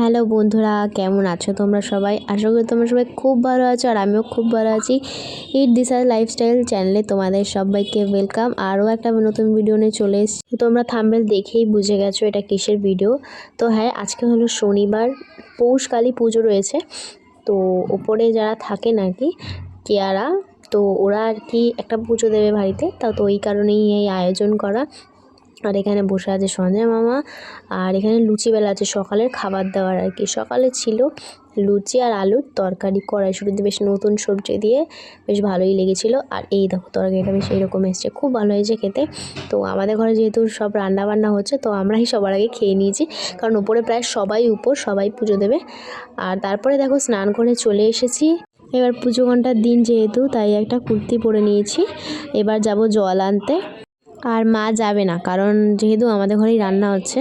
Hello বন্ধুরা, কেমন আছো তোমরা সবাই? আশা করি তোমরা সবাই খুব ভালো আছো আর আমিও খুব ভালো আছি। ইট দিশার লাইফস্টাইল চ্যানেলে তোমাদের সবাইকে ওয়েলকাম আরও একটা নতুন ভিডিও নিয়ে চলে এসেছি। তোমরা থাম্বেল দেখেই বুঝে গেছো এটা কিসের ভিডিও তো হ্যাঁ আজকে হলো শনিবার, পৌষ কালী পুজো রয়েছে। তো ওপরে যারা থাকেন আর কি, কেয়ারা, তো ওরা আর কি একটা পুজো দেবে বাড়িতে। তা তো ওই কারণেই এই আয়োজন করা। আর এখানে বসে আছে সঞ্জয় মামা। আর এখানে লুচি বেলা আছে সকালের খাবার দাবার আর কি। সকালে ছিল লুচি আর আলুর তরকারি কড়াইশুটিতে বেশ নতুন সবজি দিয়ে বেশ ভালোই লেগেছিলো। আর এই দেখো তরকারিটা বেশ এইরকম এসছে। খুব ভালো হয়েছে খেতে। তো আমাদের ঘরে যেহেতু সব রান্না বান্না হচ্ছে, তো আমরাই সবার আগে খেয়ে নিয়েছি। কারণ উপরে প্রায় সবাই উপর সবাই পুজো দেবে। আর তারপরে দেখো স্নান করে চলে এসেছি। এবার পুজো ঘণ্টার দিন যেহেতু, তাই একটা কুর্তি পরে নিয়েছি। এবার যাব জল আনতে। আর মা যাবে না, কারণ যেহেতু আমাদের ঘরেই রান্না হচ্ছে,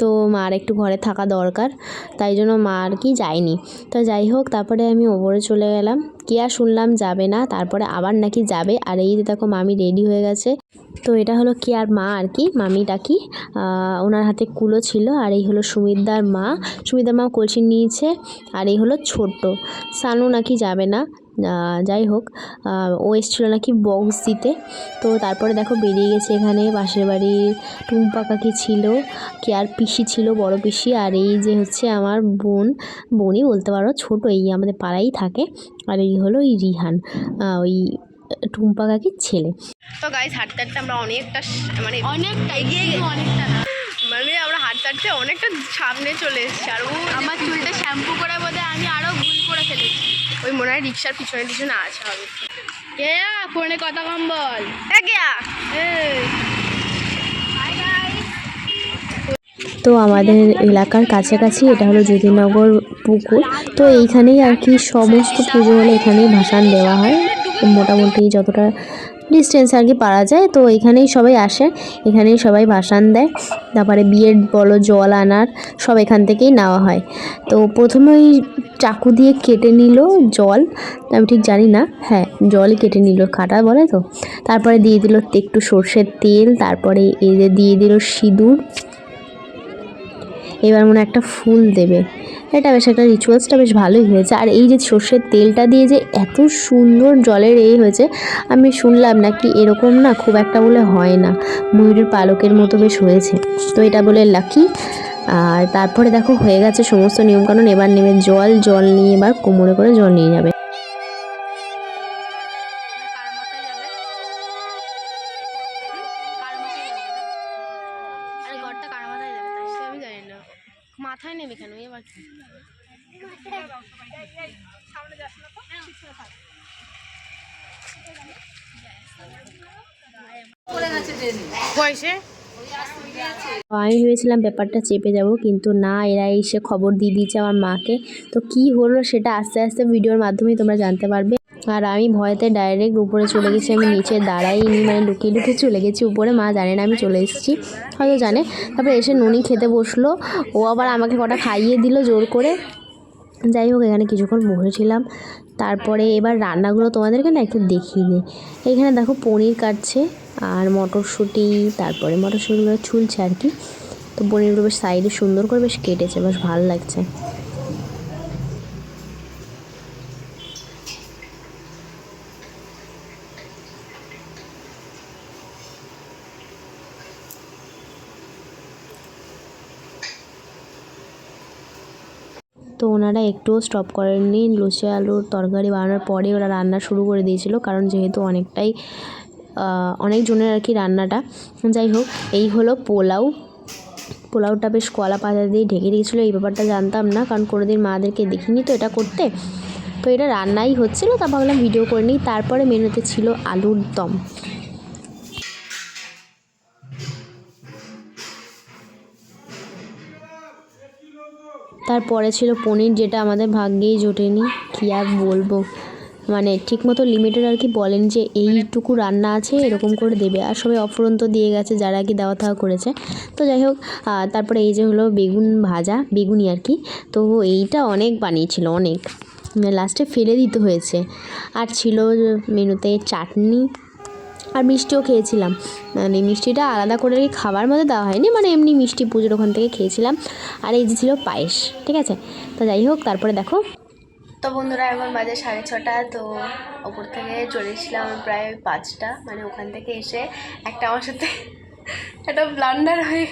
তো মার একটু ঘরে থাকা দরকার, তাই জন্য মা আর কি যায়নি। তো যাই হোক, তারপরে আমি ওপরে চলে গেলাম কেয়া শুনলাম যাবে না, তারপরে আবার নাকি যাবে, আর এই যে দেখো মামি রেডি হয়ে গেছে। তো এটা হলো কি আর মা আর কি, মামিটা কি ওনার হাতে কুলো ছিল, আর এই হলো সুমিতদার মা। সুমিতদার মা কলসি নিয়েছে, আর এই হলো ছোট্ট। সানু নাকি যাবে না যাই হোক ও এসেছিল নাকি বক্স দিতে তো তারপরে দেখো বেরিয়ে গেছে এখানে পাশের বাড়ির টুম্পা কাকি ছিল কে আর পিসি ছিল বড় পিসি। আর এই যে হচ্ছে আমার বোন বোনই বলতে পারো ছোট এই আমাদের পাড়াই থাকে। আর এই হলো এই রিহান ওই টুম্পা কাকির ছেলে। তো গাইস হাঁটতে হাঁটতে আমরা অনেকটা মানে অনেকটা এগিয়ে গেছি। অনেকটা না। মানে আমরা হাঁটতে হাঁটতে অনেকটা সামনে চলে এসেছি। আর আমার চুলটা শ্যাম্পু করার বোধ আমি আরও ভুল করে ফেলেছি। ওই মনে হয় রিক্সার পিছনে পিছনে আছে হবে গেয়া ফোনে কথা কম বল। গেয়া তো আমাদের এলাকার কাছাকাছি এটা হলো জ্যোতিনগর পুকুর। তো এইখানেই আর কি সমস্ত পুজো হলে এখানেই ভাসান দেওয়া হয়। মোটামুটি যতটা ডিস্টেন্স আর কি পারা যায়, তো এখানেই সবাই আসে, এখানেই সবাই ভাসান দেয়। তারপরে বিয়ের বলো, জল আনার, সব এখান থেকেই নেওয়া হয়। তো প্রথমে ওই চাকু দিয়ে কেটে নিল জল, আমি ঠিক জানি না হ্যাঁ জল কেটে নিল, কাটা বলে তো। তারপরে দিয়ে দিল একটু সর্ষের তেল, তারপরে এই যে দিয়ে দিল সিঁদুর এবার মনে একটা ফুল দেবে। এটা বেশ একটা রিচুয়ালসটা বেশ ভালোই হয়েছে। আর এই যে সর্ষের তেলটা দিয়ে যে এত সুন্দর জলের এই হয়েছে, আমি শুনলাম নাকি এরকম না খুব একটা বলে হয় না। ময়ূরের পালকের মতো বেশ হয়েছে। তো এটা বলে লাকি আর তারপরে দেখো হয়ে গেছে সমস্ত নিয়মকানুন। এবার নেবে জল জল নিয়ে এবার কোমরে করে জল নিয়ে যাবে কার মাথায় যাবে কার মাথায় যাবে আরে ঘরটা কার মাথায় যাবে তাই সে আমি জানি না মাথায় নেবে কেন? এবার কি? আমি ভেবেছিলাম ব্যাপারটা চেপে যাব, কিন্তু না, এরা এসে খবর দিয়ে দিয়েছে আমার মাকে। তো কি হলো সেটা আস্তে আস্তে ভিডিওর মাধ্যমে তোমরা জানতে পারবে। আর আমি ভয়তে ডাইরেক্ট উপরে চলে গেছি, আমি নিচে দাঁড়াইনি মানে লুকিয়ে লুকিয়ে চলে গেছি উপরে, মা জানে না আমি চলে এসেছি, হয়তো জানে। তারপরে এসে নুনি খেতে বসল, ও আবার আমাকে কটা খাইয়ে দিল জোর করে। যাই হোক, এখানে কিছুক্ষণ বসেছিলাম, তারপরে এবার রান্নাগুলো তোমাদেরকে না একটু দেখিয়ে দিই। এখানে দেখো পনির কাটছে, আর মটরশুঁটি, তারপরে মটরশুঁটিগুলো ছুলছে আর কি। তো পনিরগুলো বেশ সাইডে সুন্দর করে বেশ কেটেছে, বেশ ভালো লাগছে। তো ওনারা একটুও স্টপ করেননি। লুচি, আলুর তরকারি বানানোর পরে ওরা রান্না শুরু করে দিয়েছিল, কারণ যেহেতু অনেকটাই অনেকজনের আর কি রান্নাটা। যাই হোক, এই হলো পোলাও। পোলাওটা বেশ কলা পাতা দিয়ে ঢেকে দিয়েছিলো এই ব্যাপারটা জানতাম না, কারণ কোনোদিন মাদেরকে দেখিনি তো এটা করতে। তো এটা রান্নাই হচ্ছিল, তা ভাবলাম ভিডিও করে নিই। তারপরে মেনুতে ছিল আলুর দম। তারপরে ছিল পনির, যেটা আমাদের ভাগ্যেই জোটেনি। কী আর বলব? মানে ঠিকমতো লিমিটেড আর কি বলেন যে এইটুকু রান্না আছে, এরকম করে দেবে। আর সবাই অফুরন্ত দিয়ে গেছে, যারা কি দেওয়া থাওয়া করেছে। তো যাই হোক তারপরে এই যে হলো বেগুন ভাজা, বেগুনি আর কি। তো এইটা অনেক বানিয়েছিল, অনেক। লাস্টে ফেলে দিতে হয়েছে। আর ছিল মেনুতে চাটনি। আর মিষ্টিও খেয়েছিলাম। মানে মিষ্টিটা আলাদা করে খাবার মধ্যে দেওয়া হয়নি মানে এমনি মিষ্টি পুজোর ওখান থেকে খেয়েছিলাম। আর এই যে ছিল পায়েস, ঠিক আছে? তো যাই হোক, তারপরে দেখো। তো বন্ধুরা, এখন বাজে সাড়ে ছটা, তো ওপর থেকে চলে এসেছিলাম প্রায় পাঁচটা। মানে ওখান থেকে এসে একটা আমার সাথে একটা ব্লান্ডার হয়ে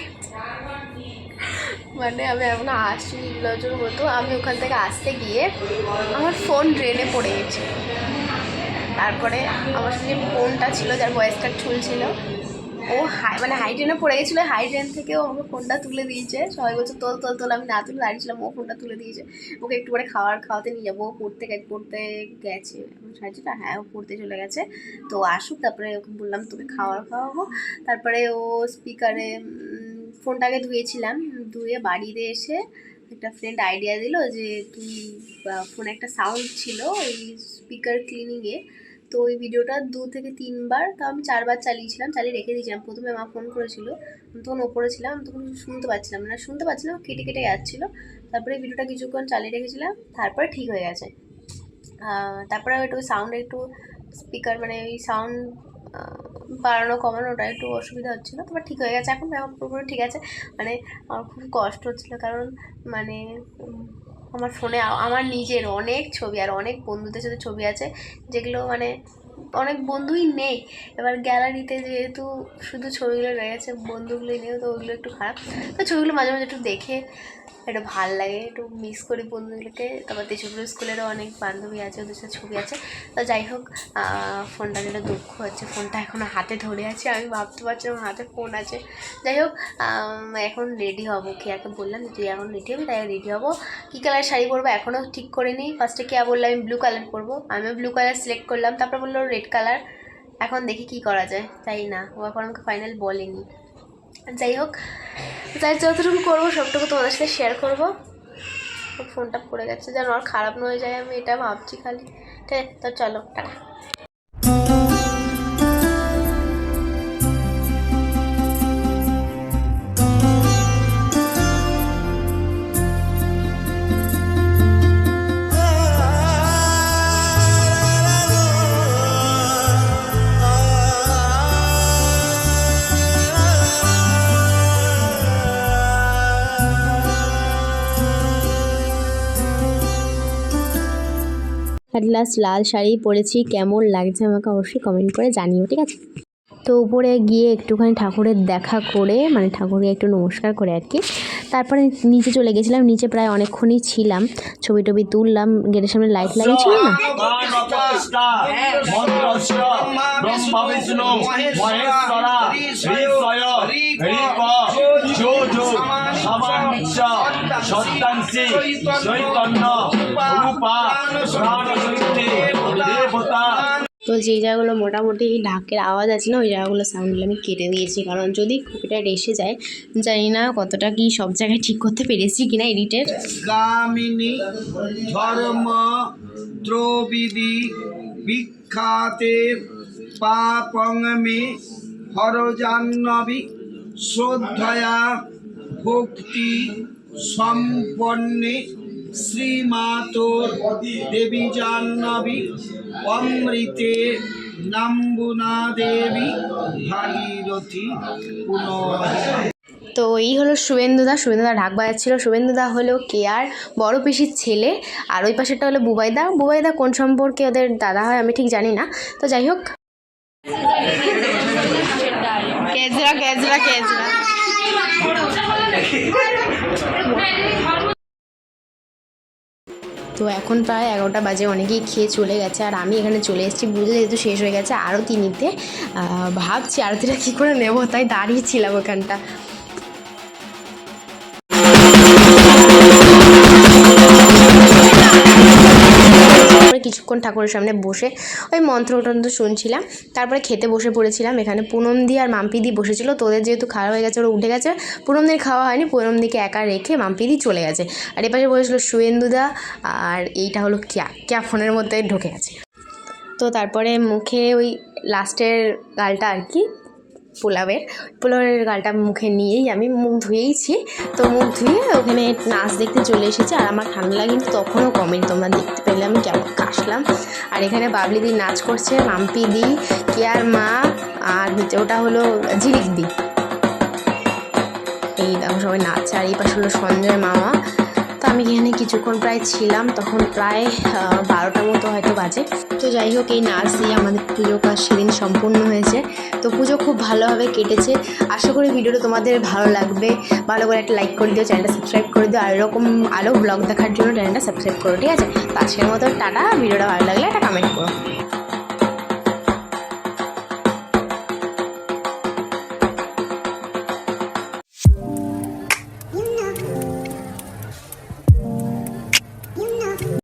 মানে আমি এখন আসছি নির্লজর মতো। আমি ওখান থেকে আসতে গিয়ে আমার ফোন ড্রেনে পড়ে গেছে। তারপরে আমার সাথে যে ফোনটা ছিল, যার ভয়েস কার্ড ছিল, ও হাই মানে হাই ট্রেনে পড়ে গেছিল। হাই ট্রেন থেকেও আমাকে ফোনটা তুলে দিয়েছে। সবাই বলছে, তোল তোল তোল, আমি না তুলে দাঁড়িয়েছিলাম, ও ফোনটা তুলে দিয়েছে। ওকে একটু পরে খাওয়ার, খাওয়াতে নিয়ে যাব। পড়তে পড়তে গেছে। সাড়ে হ্যাঁ ও পড়তে চলে গেছে। তো আসুক, তারপরে ওকে বললাম, তোকে খাওয়ার, খাওয়াবো। তারপরে ও স্পিকারে ফোনটাকে ধুয়েছিলাম। ধুয়ে বাড়িতে এসে একটা ফ্রেন্ড আইডিয়া দিল যে তুই ফোনে একটা সাউন্ড ছিল এই স্পিকার ক্লিনিংয়ে তো ওই ভিডিওটা দু থেকে তিনবার তো আমি চারবার চালিয়েছিলাম, চালিয়ে রেখে দিয়েছিলাম। প্রথমে মা ফোন করেছিল তখন ওপরে ছিলাম, তখন শুনতে পাচ্ছিলাম না। শুনতে পাচ্ছিলাম, কেটে কেটে যাচ্ছিল। তারপরে ভিডিওটা কিছুক্ষণ চালিয়ে রেখেছিলাম, তারপরে ঠিক হয়ে গেছে। তারপরে একটু সাউন্ড একটু স্পিকার মানে ওই সাউন্ড বাড়ানো কমানোটা একটু অসুবিধা হচ্ছিল। তবে ঠিক হয়ে গেছে। এখন এখন পুরোপুরি ঠিক আছে। মানে আমার খুব কষ্ট হচ্ছিল। কারণ মানে আমার ফোনে আমার নিজের অনেক ছবি আর অনেক বন্ধুদের সাথে ছবি আছে, যেগুলো মানে অনেক বন্ধুই নেই। এবার গ্যালারিতে যেহেতু শুধু ছবিগুলো রয়েছে বন্ধুগুলোই নেই তো ওগুলো একটু খারাপ। তো ছবিগুলো মাঝে মাঝে একটু দেখে একটু ভালো লাগে, একটু মিস করি বন্ধুগুলোকে তারপর তেজপুর স্কুলেরও অনেক বান্ধবী আছে, ওদের সাথে ছবি আছে। তো যাই হোক ফোনটা যেটা দুঃখ হচ্ছে, ফোনটা এখনও হাতে ধরে আছে, আমি ভাবতে পারছি আমার হাতে ফোন আছে। যাই হোক এখন রেডি হব কেয়াকে বললাম যে তুই এখন রেডি হবি, তাই রেডি হব। কী কালার শাড়ি পরবো এখনও ঠিক করে নিই। ফার্স্টে কেয়া বলল, আমি ব্লু কালার পরবো। আমিও ব্লু কালার সিলেক্ট করলাম, তারপর বলল রেড কালার এখন দেখি কি করা যায়। তাই না। ও এখন আমাকে ফাইনাল বলেনি। যাই হোক, যাই যতটুকু করব সবটুকু তোমাদের সাথে শেয়ার করব। ফোনটা পড়ে গেছে। যেন আর খারাপ না হয়ে যায়, আমি এটা ভাবছি খালি। ঠিক তো চলো, টাটা। অ্যাট লাস্ট লাল শাড়ি পরেছি কেমন লাগছে আমাকে অবশ্যই কমেন্ট করে জানিও ঠিক আছে তো উপরে গিয়ে একটুখানি ঠাকুরের দেখা করে মানে ঠাকুরকে একটু নমস্কার করে আর কি তারপরে নিচে চলে গেছিলাম নিচে প্রায় অনেকক্ষণই ছিলাম ছবি টবি তুললাম গেটের সামনে লাইট লাগিয়েছিল না চৈতন্য তো যে জায়গাগুলো মোটামুটি ঢাকের আওয়াজ আছে না, ওই জায়গাগুলো সাউন্ডগুলো আমি কেটে দিয়েছি। কারণ যদি কপিটা এসে যায়, জানি না কতটা কি সব জায়গায় ঠিক করতে পেরেছি কিনা এডিটের। ধর্ম দ্রৌবিদি বিখ্যাতের পাপং মে হরজাহ্নবী শ্রদ্ধয়া ভক্তি সম্পন্নে শ্রীমাতোর দেবী জাহ্নবী, অমৃতে নাম্বুনা দেবী ভাগীরথী পুনঃ। তো এই হলো শুভেন্দুদা। শুভেন্দুদা ঢাক বাজাচ্ছিল। শুভেন্দুদা হলো কেয়ার বড় পিসির ছেলে। আর ওই পাশেরটা হলো বুবাইদা। বুবাইদা কোন সম্পর্কে ওদের দাদা হয় আমি ঠিক জানি না। তো যাই হোক। কেজরা কেজরা কেজরা। তো এখন প্রায় এগারোটা বাজে, অনেকেই খেয়ে চলে গেছে। আর আমি এখানে চলে এসেছি বুঝে যেহেতু শেষ হয়ে গেছে আরতি নিতে। ভাবছি আরতিটা কী করে নেব, তাই দাঁড়িয়েছিলাম ওখানটা। কিছুক্ষণ ঠাকুরের সামনে বসে ওই মন্ত্র টন্ত্র শুনছিলাম। তারপরে খেতে বসে পড়েছিলাম। এখানে পুনম দি আর মাম্পি দি বসেছিল। তোদের যেহেতু খাওয়া হয়ে গেছে, ওরা উঠে গেছে। পুনম দির খাওয়া হয়নি পুনম দিকে একা রেখে মাম্পি দি চলে গেছে। আর এপাশে বসেছিল সুয়েন্দুদা আর এইটা হলো ক্যা ক্যা ফোনের মধ্যে ঢুকে গেছে। তো তারপরে মুখে ওই লাস্টের গালটা আর কি পোলাওয়ের। পোলাওয়ের গালটা মুখে নিয়েই আমি মুখ ধুয়েইছি। তো মুখ ধুয়ে ওখানে নাচ দেখতে চলে এসেছি। আর আমার ঠান্ডা কিন্তু তখনও কমেনি। তোমরা দেখতে পেলে আমি কেমন কাশলাম। আর এখানে বাবলি দি নাচ করছে, মাম্পি দি, কেয়ার মা, আর ওটা হলো ঝিলিক দি। এই দেখো সবাই নাচছে। আর এই পাশে হলো সঞ্জয় মামা। তো আমি এখানে কিছুক্ষণ প্রায় ছিলাম, তখন প্রায় বারোটার মতো হয়তো বাজে। তো যাই হোক, এই নাচ দিয়ে আমাদের পুজো কাজ সেদিন সম্পূর্ণ হয়েছে। তো পুজো খুব ভালোভাবে কেটেছে। আশা করি ভিডিওটা তোমাদের ভালো লাগবে। ভালো করে একটা লাইক করে দিও চ্যানেলটা সাবস্ক্রাইব করে দিও, আর এরকম আরও ব্লগ দেখার জন্য চ্যানেলটা সাবস্ক্রাইব করো, ঠিক আছে? তো আজকের মতো টাটা, ভিডিওটা ভালো লাগলে একটা কমেন্ট করো।